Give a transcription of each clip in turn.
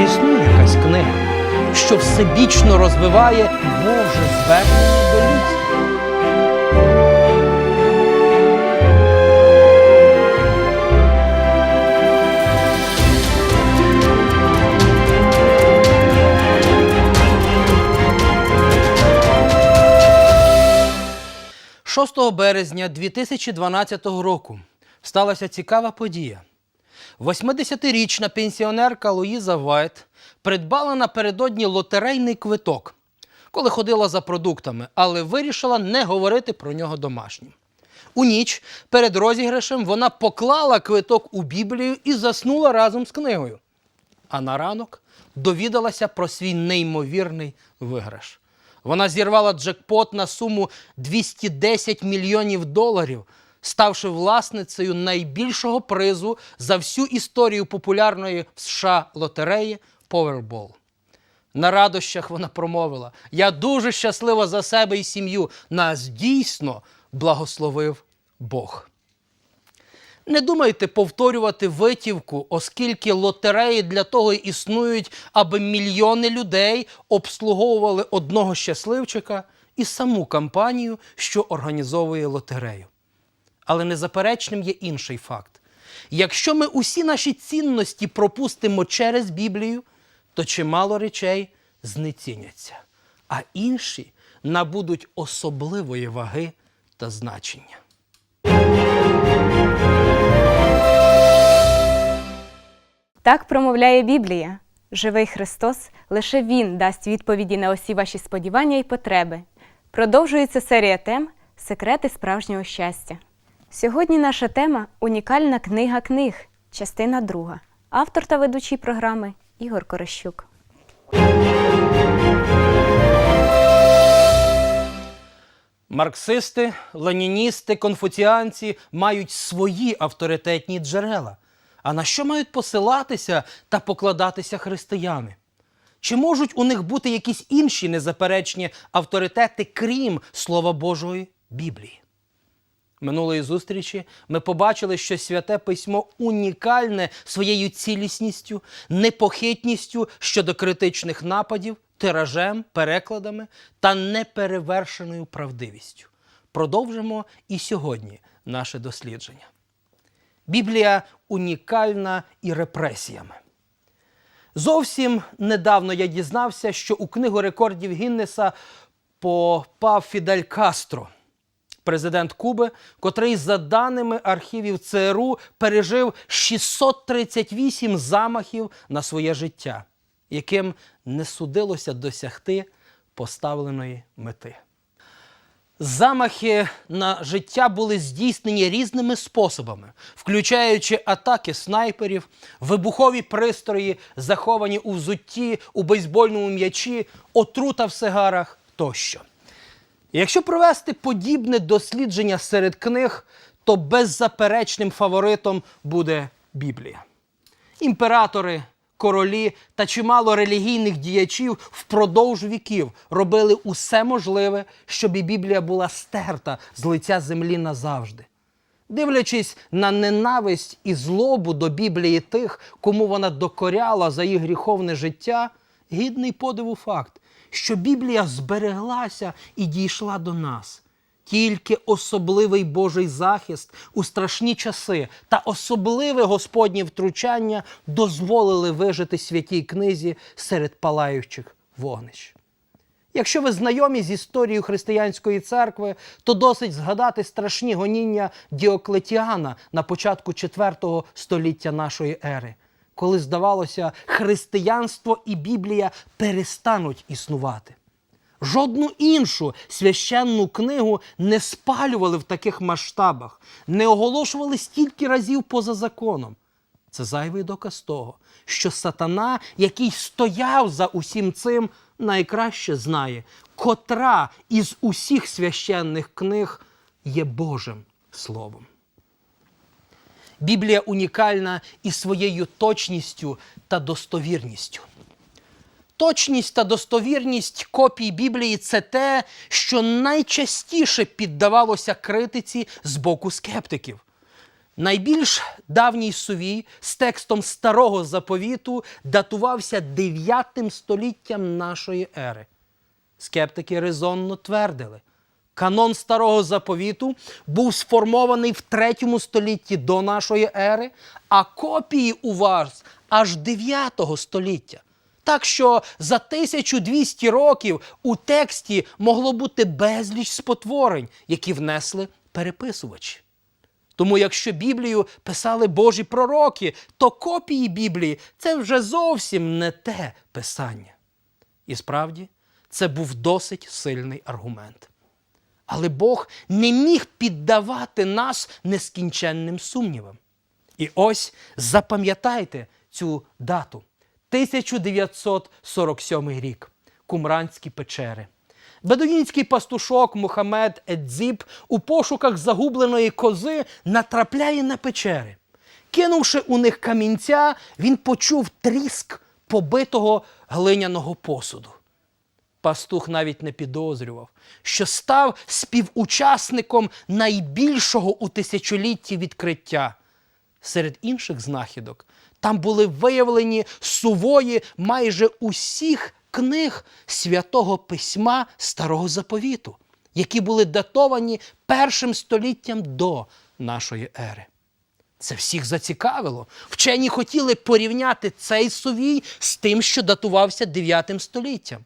Чи існує якась книга, що всебічно розвиває Боже звернення до людства? – 6 березня 2012 року сталася цікава подія. 80-річна пенсіонерка Луїза Вайт придбала напередодні лотерейний квиток, коли ходила за продуктами, але вирішила не говорити про нього домашнім. У ніч перед розіграшем вона поклала квиток у Біблію і заснула разом з книгою. А на ранок довідалася про свій неймовірний виграш. Вона зірвала джекпот на суму 210 мільйонів доларів, ставши власницею найбільшого призу за всю історію популярної в США лотереї Powerball. На радощах вона промовила: Я дуже щаслива за себе і сім'ю. Нас дійсно благословив Бог. Не думайте повторювати витівку, оскільки лотереї для того існують, аби мільйони людей обслуговували одного щасливчика і саму кампанію, що організовує лотерею. Але незаперечним є інший факт: якщо ми усі наші цінності пропустимо через Біблію, то чимало речей знеціняться, а інші набудуть особливої ваги та значення. Так промовляє Біблія. Живий Христос, лише Він дасть відповіді на усі ваші сподівання і потреби. Продовжується серія тем Секрети справжнього щастя. Сьогодні наша тема унікальна книга книг, частина друга. Автор та ведучий програми Ігор Корощук. Марксисти, леніністи, конфуціанці мають свої авторитетні джерела. А на що мають посилатися та покладатися християни? Чи можуть у них бути якісь інші незаперечні авторитети, крім Слова Божої Біблії? Минулої зустрічі ми побачили, що святе письмо унікальне своєю цілісністю, непохитністю щодо критичних нападів, тиражем, перекладами та неперевершеною правдивістю. Продовжимо і сьогодні наше дослідження. Біблія унікальна і репресіями. Зовсім недавно я дізнався, що у книгу рекордів Гіннеса попав Фідель Кастро, президент Куби, котрий, за даними архівів ЦРУ, пережив 638 замахів на своє життя, яким не судилося досягти поставленої мети. Замахи на життя були здійснені різними способами, включаючи атаки снайперів, вибухові пристрої, заховані у взутті, у бейсбольному м'ячі, отрута в сигарах тощо. Якщо провести подібне дослідження серед книг, то беззаперечним фаворитом буде Біблія. Імператори, королі та чимало релігійних діячів впродовж віків робили усе можливе, щоб і Біблія була стерта з лиця землі назавжди. Дивлячись на ненависть і злобу до Біблії тих, кому вона докоряла за їх гріховне життя, гідний подиву факт, що Біблія збереглася і дійшла до нас. Тільки особливий Божий захист у страшні часи та особливе Господнє втручання дозволили вижити святій книзі серед палаючих вогнищ. Якщо ви знайомі з історією християнської церкви, то досить згадати страшні гоніння Діоклетіана на початку IV століття нашої ери, коли, здавалося, християнство і Біблія перестануть існувати. Жодну іншу священну книгу не спалювали в таких масштабах, не оголошували стільки разів поза законом. Це зайвий доказ того, що сатана, який стояв за усім цим, найкраще знає, котра із усіх священних книг є Божим Словом. Біблія унікальна і своєю точністю та достовірністю. Точність та достовірність копій Біблії це те, що найчастіше піддавалося критиці з боку скептиків. Найбільш давній сувій з текстом старого заповіту датувався 9 століттям нашої ери. Скептики резонно твердили, канон старого заповіту був сформований в 3 столітті до нашої ери, а копії у вас аж 9 століття. Так що за 1200 років у тексті могло бути безліч спотворень, які внесли переписувачі. Тому, якщо Біблію писали Божі пророки, то копії Біблії це вже зовсім не те писання. І справді, це був досить сильний аргумент. Але Бог не міг піддавати нас нескінченним сумнівам. І ось запам'ятайте цю дату: 1947 рік. Кумранські печери. Бедуїнський пастушок Мухаммед Едзіб у пошуках загубленої кози натрапляє на печери. Кинувши у них камінця, він почув тріск побитого глиняного посуду. Пастух навіть не підозрював, що став співучасником найбільшого у тисячолітті відкриття. Серед інших знахідок там були виявлені сувої майже усіх книг святого письма Старого Заповіту, які були датовані першим століттям до нашої ери. Це всіх зацікавило. Вчені хотіли порівняти цей сувій з тим, що датувався 9 століттям.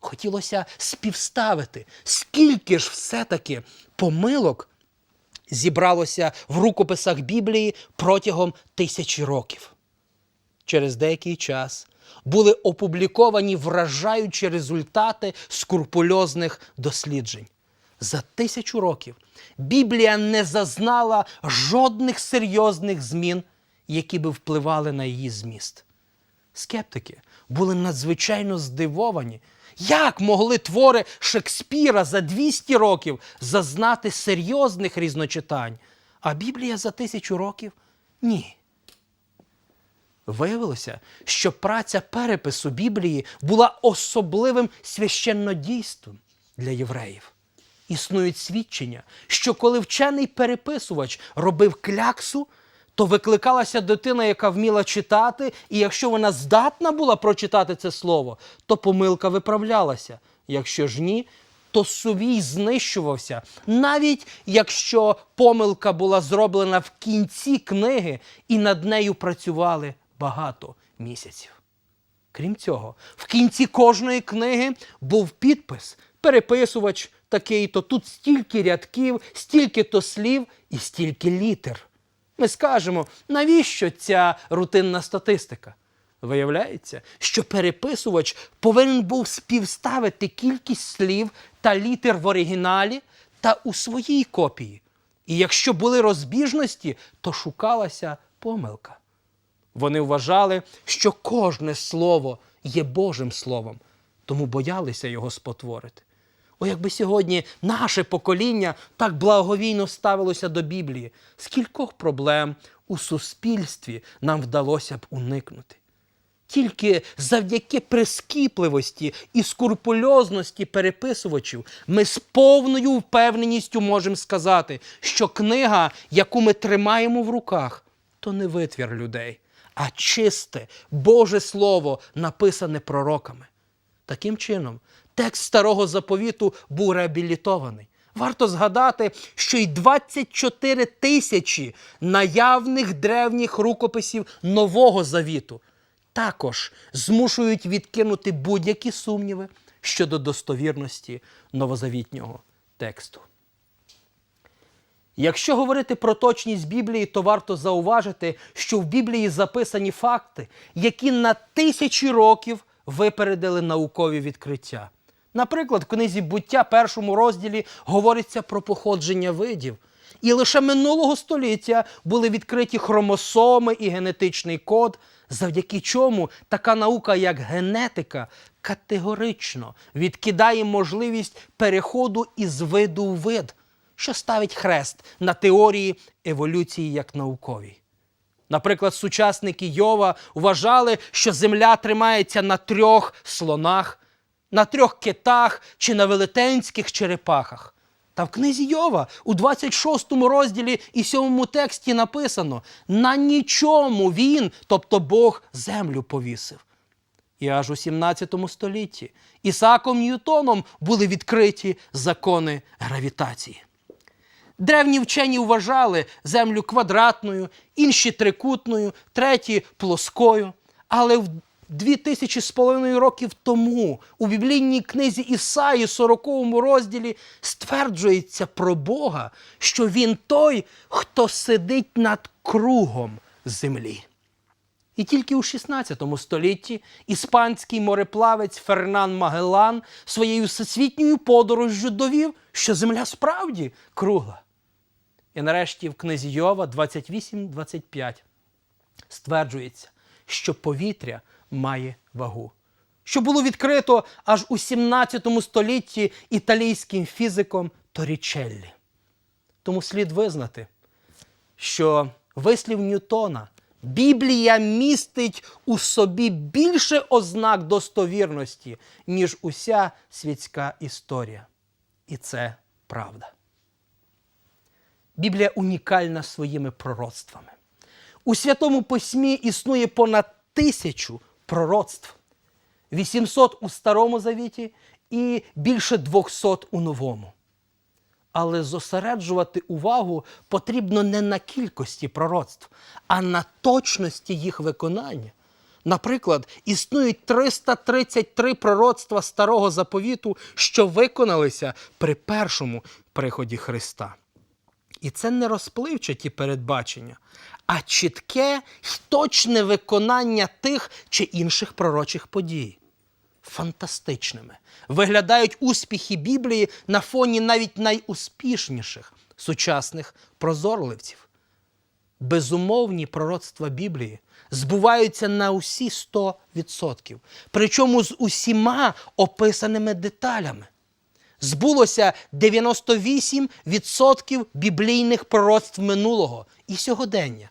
Хотілося співставити, скільки ж все-таки помилок зібралося в рукописах Біблії протягом тисячі років. Через деякий час були опубліковані вражаючі результати скрупульозних досліджень. За тисячу років Біблія не зазнала жодних серйозних змін, які би впливали на її зміст. Скептики були надзвичайно здивовані, як могли твори Шекспіра за 200 років зазнати серйозних різночитань, а Біблія за тисячу років ні. Виявилося, що праця перепису Біблії була особливим священнодійством для євреїв. Існують свідчення, що коли вчений переписувач робив кляксу, то викликалася дитина, яка вміла читати, і якщо вона здатна була прочитати це слово, то помилка виправлялася. Якщо ж ні, то сувій знищувався, навіть якщо помилка була зроблена в кінці книги і над нею працювали багато місяців. Крім цього, в кінці кожної книги був підпис, переписувач такий-то, тут стільки рядків, стільки-то слів і стільки літер. Ми скажемо, навіщо ця рутинна статистика? Виявляється, що переписувач повинен був співставити кількість слів та літер в оригіналі та у своїй копії. І якщо були розбіжності, то шукалася помилка. Вони вважали, що кожне слово є Божим Словом, тому боялися його спотворити. О, якби сьогодні наше покоління так благовійно ставилося до Біблії, скількох проблем у суспільстві нам вдалося б уникнути. Тільки завдяки прискіпливості і скурпульозності переписувачів ми з повною впевненістю можемо сказати, що книга, яку ми тримаємо в руках, то не витвір людей, а чисте Боже Слово, написане пророками. Таким чином, текст старого заповіту був реабілітований. Варто згадати, що й 24 тисячі наявних древніх рукописів Нового Завіту також змушують відкинути будь-які сумніви щодо достовірності новозавітнього тексту. Якщо говорити про точність Біблії, то варто зауважити, що в Біблії записані факти, які на тисячі років випередили наукові відкриття. Наприклад, в книзі буття, першому розділі, говориться про походження видів. І лише минулого століття були відкриті хромосоми і генетичний код, завдяки чому така наука, як генетика, категорично відкидає можливість переходу із виду в вид, що ставить хрест на теорії еволюції як науковій. Наприклад, сучасники Йова вважали, що земля тримається на трьох слонах, на трьох китах чи на велетенських черепахах. Та в книзі Йова у 26 розділі і 7 тексті написано: на нічому він, тобто Бог, землю повісив. І аж у 17 столітті Ісаком Ньютоном були відкриті закони гравітації. Древні вчені вважали землю квадратною, інші трикутною, треті плоскою. Але в дві тисячі з половиною років тому у біблійній книзі Ісаї, 40 розділі, стверджується про Бога, що Він той, хто сидить над кругом землі. І тільки у 16 столітті іспанський мореплавець Фернан Магеллан своєю всесвітньою подорожжю довів, що земля справді кругла. І нарешті в книзі Йова 28-25 стверджується, що повітря має вагу. Що було відкрито аж у 17 столітті італійським фізиком Торічеллі. Тому слід визнати, що вислів Ньютона Біблія містить у собі більше ознак достовірності, ніж уся світська історія. І це правда. Біблія унікальна своїми пророцтвами. У Святому Письмі існує понад тисячу пророцтв, 800 у Старому Завіті і більше 200 у Новому. Але зосереджувати увагу потрібно не на кількості пророцтв, а на точності їх виконання. Наприклад, існують 333 пророцтва Старого Заповіту, що виконалися при першому приході Христа. І це не розпливчаті передбачення, а чітке й точне виконання тих чи інших пророчих подій. Фантастичними виглядають успіхи Біблії на фоні навіть найуспішніших сучасних прозорливців. Безумовні пророцтва Біблії збуваються на усі 100%, причому з усіма описаними деталями збулося 98% біблійних пророцтв минулого і сьогодення.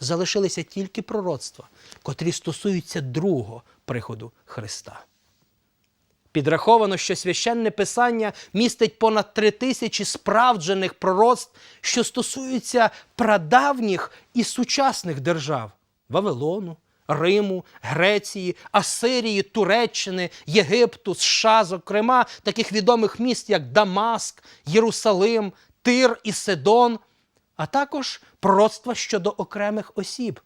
Залишилися тільки пророцтва, котрі стосуються другого приходу Христа. Підраховано, що священне писання містить понад три тисячі справджених пророцтв, що стосуються прадавніх і сучасних держав Вавилону, Риму, Греції, Асирії, Туреччини, Єгипту, США, зокрема, таких відомих міст, як Дамаск, Єрусалим, Тир і Сидон, а також пророцтва щодо окремих осіб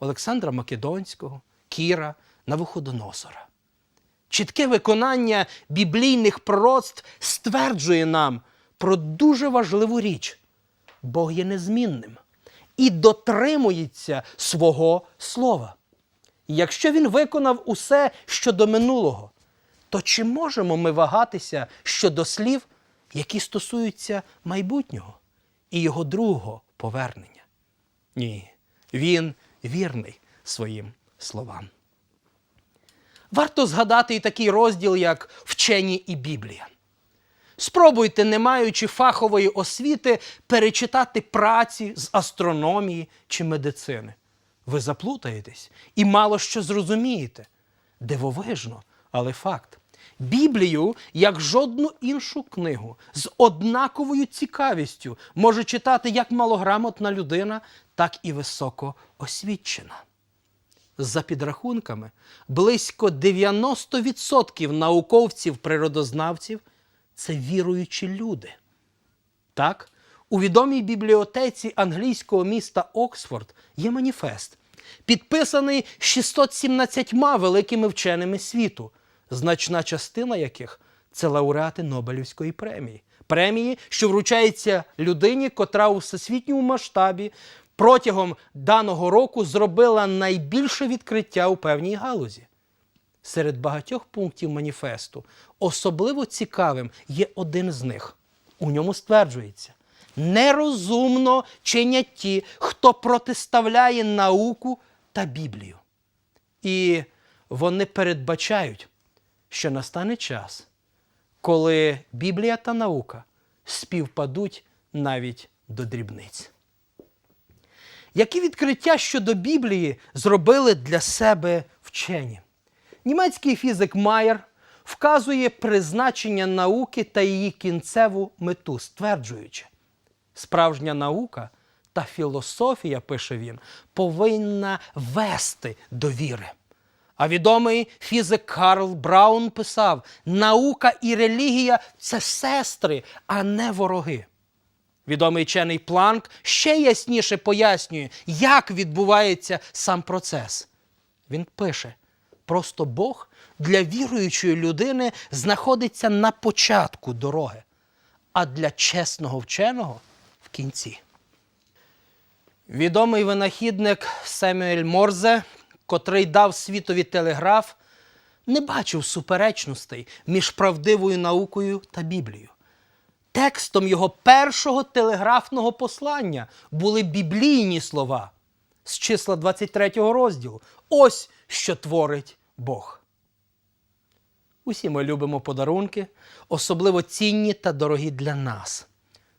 Олександра Македонського, Кіра, Навуходоносора. Чітке виконання біблійних пророцтв стверджує нам про дуже важливу річ. Бог є незмінним і дотримується свого слова. Якщо він виконав усе щодо минулого, то чи можемо ми вагатися щодо слів, які стосуються майбутнього і його другого повернення? Ні, він вірний своїм словам. Варто згадати і такий розділ, як Вчені і Біблія. Спробуйте, не маючи фахової освіти, перечитати праці з астрономії чи медицини. Ви заплутаєтесь і мало що зрозумієте. Дивовижно, але факт. Біблію, як жодну іншу книгу, з однаковою цікавістю може читати як малограмотна людина, так і високоосвічена. За підрахунками, близько 90% науковців-природознавців це віруючі люди. Так, у відомій бібліотеці англійського міста Оксфорд є маніфест, підписаний 617 великими вченими світу, значна частина яких це лауреати Нобелівської премії. Премії, що вручається людині, котра у всесвітньому масштабі протягом даного року зробила найбільше відкриття у певній галузі. Серед багатьох пунктів маніфесту особливо цікавим є один з них. У ньому стверджується: нерозумно чинять ті, хто протиставляє науку та Біблію. І вони передбачають, що настане час, коли Біблія та наука співпадуть навіть до дрібниць. Які відкриття щодо Біблії зробили для себе вчені? Німецький фізик Майер вказує призначення науки та її кінцеву мету, стверджуючи, справжня наука та філософія, пише він, повинна вести до віри. А відомий фізик Карл Браун писав: наука і релігія це сестри, а не вороги. Відомий вчений Планк ще ясніше пояснює, як відбувається сам процес. Він пише: просто Бог для віруючої людини знаходиться на початку дороги, а для чесного вченого в кінці. Відомий винахідник Семюель Морзе, котрий дав світові телеграф, не бачив суперечностей між правдивою наукою та Біблією. Текстом його першого телеграфного послання були біблійні слова з числа 23 розділу. Ось що творить Бог. Усі ми любимо подарунки, особливо цінні та дорогі для нас.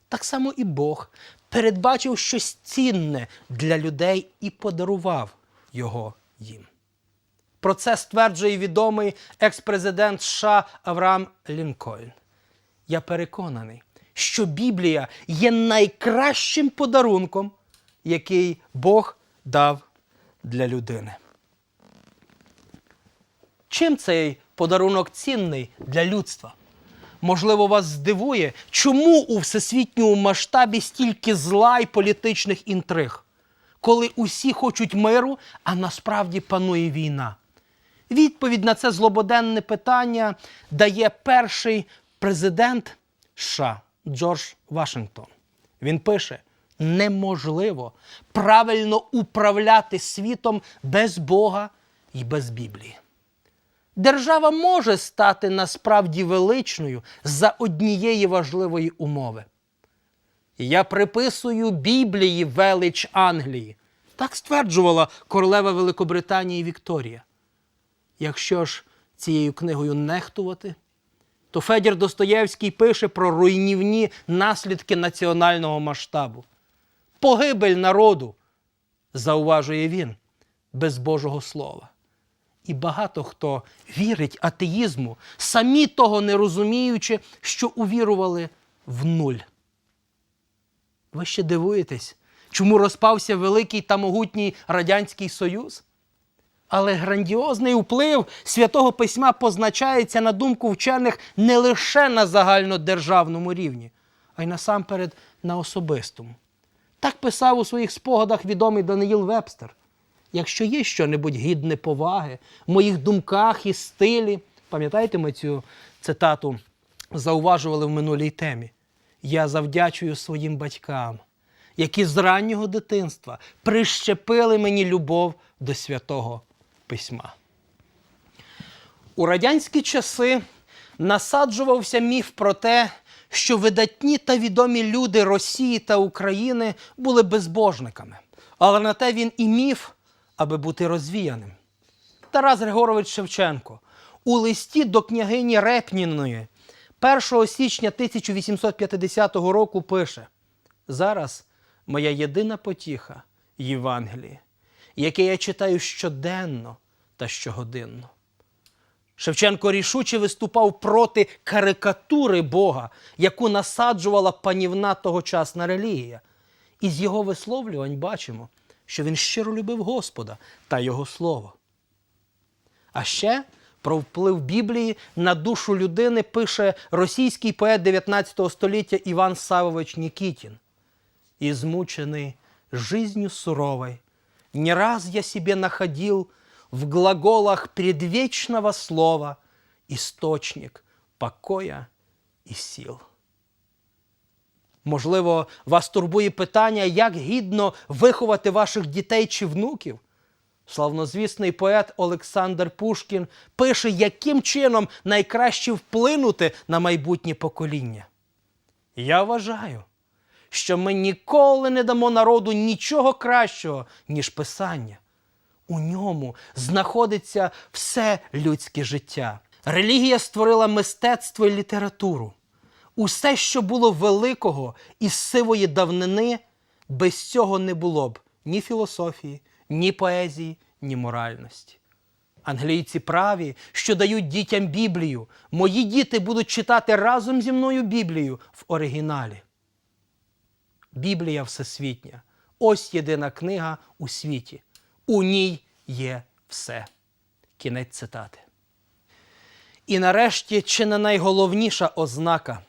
Так само і Бог передбачив щось цінне для людей і подарував його їм. Про це стверджує відомий екс-президент США Авраам Лінкольн. Я переконаний, що Біблія є найкращим подарунком, який Бог дав для людини. Чим цей подарунок цінний для людства? Можливо, вас здивує, чому у всесвітньому масштабі стільки зла й політичних інтриг, коли усі хочуть миру, а насправді панує війна. Відповідь на це злободенне питання дає перший президент США Джордж Вашингтон. Він пише: неможливо правильно управляти світом без Бога і без Біблії. Держава може стати насправді величною за однієї важливої умови. Я приписую Біблії велич Англії. Так стверджувала королева Великобританії Вікторія. Якщо ж цією книгою нехтувати, то Федір Достоєвський пише про руйнівні наслідки національного масштабу. Погибель народу, зауважує він, без Божого Слова. І багато хто вірить атеїзму, самі того не розуміючи, що увірували в нуль. Ви ще дивуєтесь, чому розпався великий та могутній Радянський Союз? Але грандіозний вплив святого письма позначається на думку вчених не лише на загальнодержавному рівні, а й насамперед на особистому. Так писав у своїх спогадах відомий Даниїл Вебстер. Якщо є щонебудь гідне поваги в моїх думках і стилі, пам'ятаєте, ми цю цитату зауважували в минулій темі. Я завдячую своїм батькам, які з раннього дитинства прищепили мені любов до святого письма. У радянські часи насаджувався міф про те, що видатні та відомі люди Росії та України були безбожниками. Але на те він і міф, аби бути розвіяним. Тарас Григорович Шевченко у листі до княгині Репніної 1 січня 1850 року пише: Зараз моя єдина потіха Євангеліє, яке я читаю щоденно та щогодинно. Шевченко рішуче виступав проти карикатури Бога, яку насаджувала панівна тогочасна релігія. І з його висловлювань бачимо, що він щиро любив Господа та Його Слово. А ще про вплив Біблії на душу людини пише російський поет 19 століття Іван Савович Нікітін. «Измученный жизнью суровой, не раз я себе находил в глаголах предвечного слова источник покоя і сил. Можливо, вас турбує питання, як гідно виховати ваших дітей чи внуків. Славнозвісний поет Олександр Пушкін пише, яким чином найкраще вплинути на майбутнє покоління. Я вважаю, що ми ніколи не дамо народу нічого кращого, ніж писання. У ньому знаходиться все людське життя. Релігія створила мистецтво і літературу. Усе, що було великого із сивої давнини, без цього не було б ні філософії, ні поезії, ні моральності. Англійці праві, що дають дітям Біблію. Мої діти будуть читати разом зі мною Біблію в оригіналі. Біблія всесвітня. Ось єдина книга у світі. У ній є все. Кінець цитати. І нарешті, чи не найголовніша ознака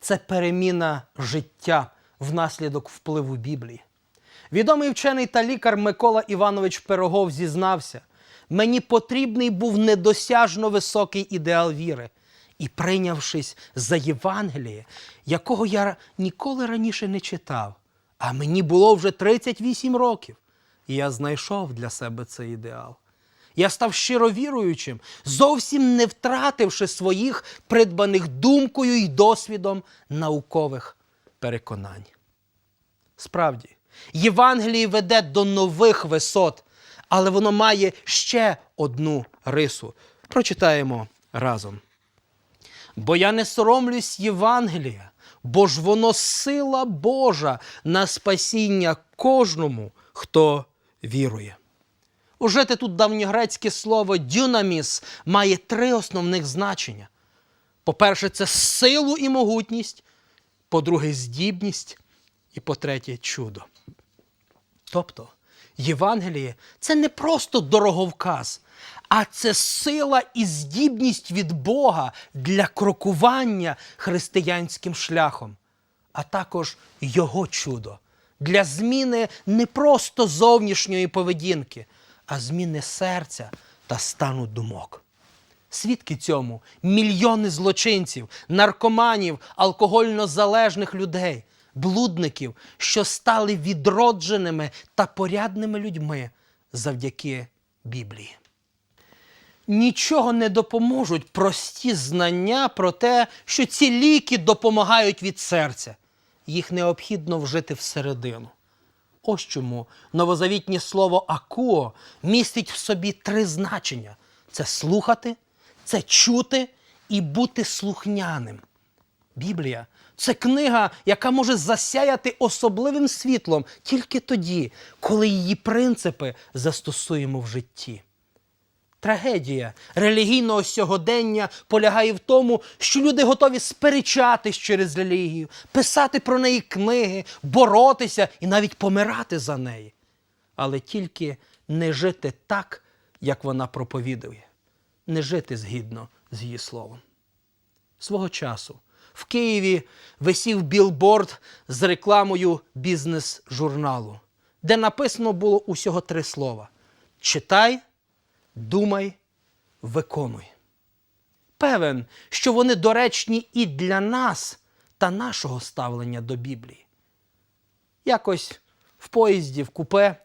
це переміна життя внаслідок впливу Біблії. Відомий вчений та лікар Микола Іванович Пирогов зізнався: мені потрібний був недосяжно високий ідеал віри. І прийнявшись за Євангеліє, якого я ніколи раніше не читав, а мені було вже 38 років, і я знайшов для себе цей ідеал. Я став щиро віруючим, зовсім не втративши своїх придбаних думкою і досвідом наукових переконань. Справді, Євангеліє веде до нових висот, але воно має ще одну рису. Прочитаємо разом. Бо я не соромлюсь Євангелія, бо ж воно сила Божа на спасіння кожному, хто вірує. Ужите тут давньогрецьке слово дюнаміс має три основних значення. По-перше, це силу і могутність, по-друге, здібність, і по-третє, чудо. Тобто, Євангеліє це не просто дороговказ, а це сила і здібність від Бога для крокування християнським шляхом, а також Його чудо для зміни не просто зовнішньої поведінки, а зміни серця та стану думок. Свідки цьому мільйони злочинців, наркоманів, алкогольно залежних людей, блудників, що стали відродженими та порядними людьми завдяки Біблії. Нічого не допоможуть прості знання про те, що ці ліки допомагають від серця. Їх необхідно вжити всередину. Ось чому новозавітнє слово акуо містить в собі три значення: це слухати, це чути і бути слухняним. Біблія це книга, яка може засяяти особливим світлом тільки тоді, коли її принципи застосуємо в житті. Трагедія релігійного сьогодення полягає в тому, що люди готові сперечатись через релігію, писати про неї книги, боротися і навіть помирати за неї. Але тільки не жити так, як вона проповідує, не жити згідно з її словом. Свого часу в Києві висів білборд з рекламою бізнес-журналу, де написано було усього три слова: читай, думай, виконуй. Певен, що вони доречні і для нас та нашого ставлення до Біблії. Якось в поїзді в купе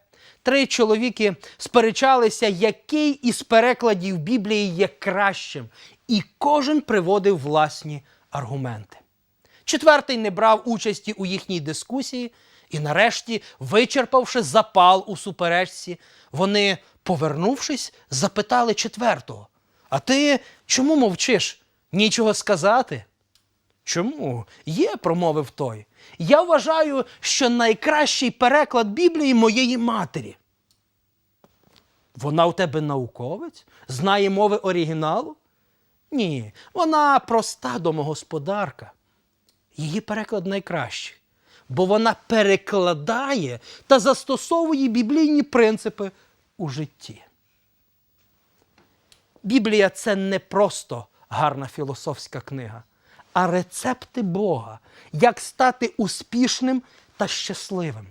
три чоловіки сперечалися, який із перекладів Біблії є кращим, і кожен приводив власні аргументи. Четвертий не брав участі у їхній дискусії, і нарешті, вичерпавши запал у суперечці, вони, повернувшись, запитали четвертого: А ти чому мовчиш? Нічого сказати? Чому? Є, промовив той. Я вважаю, що найкращий переклад Біблії моєї матері. Вона у тебе науковець? Знає мови оригіналу? Ні, вона проста домогосподарка. Її переклад найкращий, бо вона перекладає та застосовує біблійні принципи у житті. Біблія це не просто гарна філософська книга, а рецепти Бога, як стати успішним та щасливим.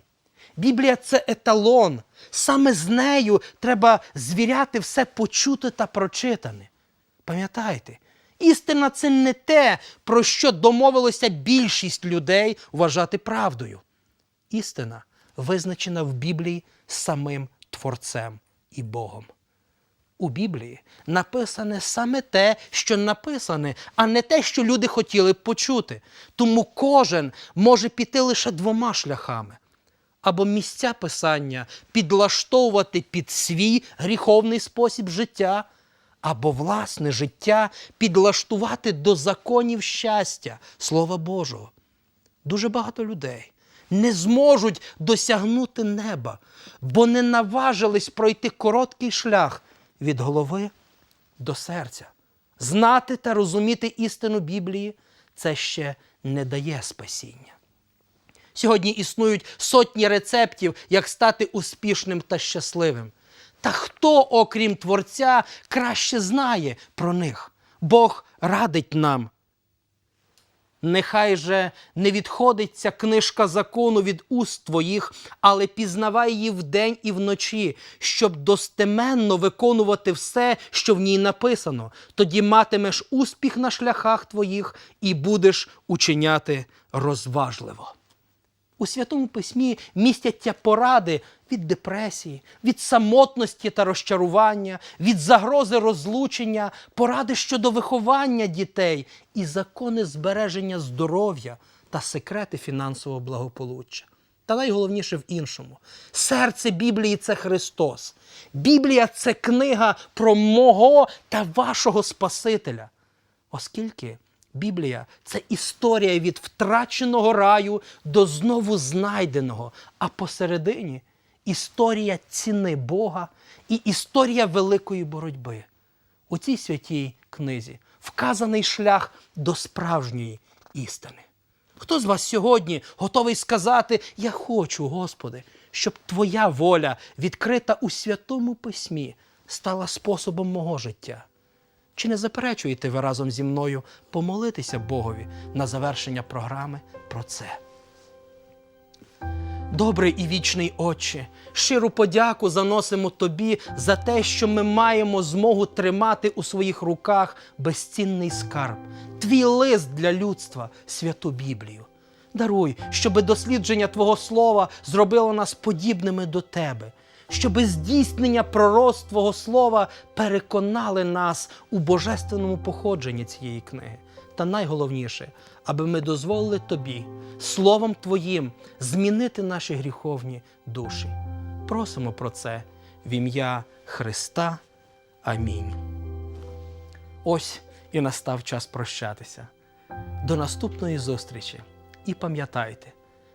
Біблія це еталон. Саме з нею треба звіряти все почуте та прочитане. Пам'ятайте, істина це не те, про що домовилося більшість людей вважати правдою. Істина визначена в Біблії самим Творцем і Богом. У Біблії написане саме те, що написане, а не те, що люди хотіли б почути. Тому кожен може піти лише двома шляхами. Або місця писання підлаштовувати під свій гріховний спосіб життя, або власне життя підлаштувати до законів щастя, Слова Божого. Дуже багато людей не зможуть досягнути неба, бо не наважились пройти короткий шлях від голови до серця. Знати та розуміти істину Біблії це ще не дає спасіння. Сьогодні існують сотні рецептів, як стати успішним та щасливим. Та хто, окрім Творця, краще знає про них? Бог радить нам. Нехай же не відходить ця книжка закону від уст твоїх, але пізнавай її вдень і вночі, щоб достеменно виконувати все, що в ній написано. Тоді матимеш успіх на шляхах твоїх і будеш учиняти розважливо. У Святому Письмі містяться поради від депресії, від самотності та розчарування, від загрози розлучення, поради щодо виховання дітей і закони збереження здоров'я та секрети фінансового благополуччя. Та найголовніше в іншому: серце Біблії це Христос. Біблія це книга про мого та вашого Спасителя. Оскільки Біблія це історія від втраченого раю до знову знайденого, а посередині історія ціни Бога і історія великої боротьби. У цій святій книзі вказаний шлях до справжньої істини. Хто з вас сьогодні готовий сказати: Я хочу, Господи, щоб Твоя воля, відкрита у святому письмі, стала способом мого життя? Чи не заперечуєте ви разом зі мною помолитися Богові на завершення програми про це? Добрий і вічний Отче, щиру подяку заносимо Тобі за те, що ми маємо змогу тримати у своїх руках безцінний скарб, твій лист для людства, святу Біблію. Даруй, щоби дослідження Твого Слова зробило нас подібними до Тебе, щоби здійснення пророцтв Твого Слова переконали нас у божественному походженні цієї книги. Та найголовніше, аби ми дозволили Тобі, Словом Твоїм, змінити наші гріховні душі. Просимо про це в ім'я Христа. Амінь. Ось і настав час прощатися. До наступної зустрічі. І пам'ятайте,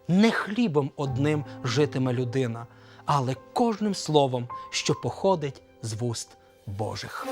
не хлібом одним житиме людина, але кожним словом, що походить з вуст Божих.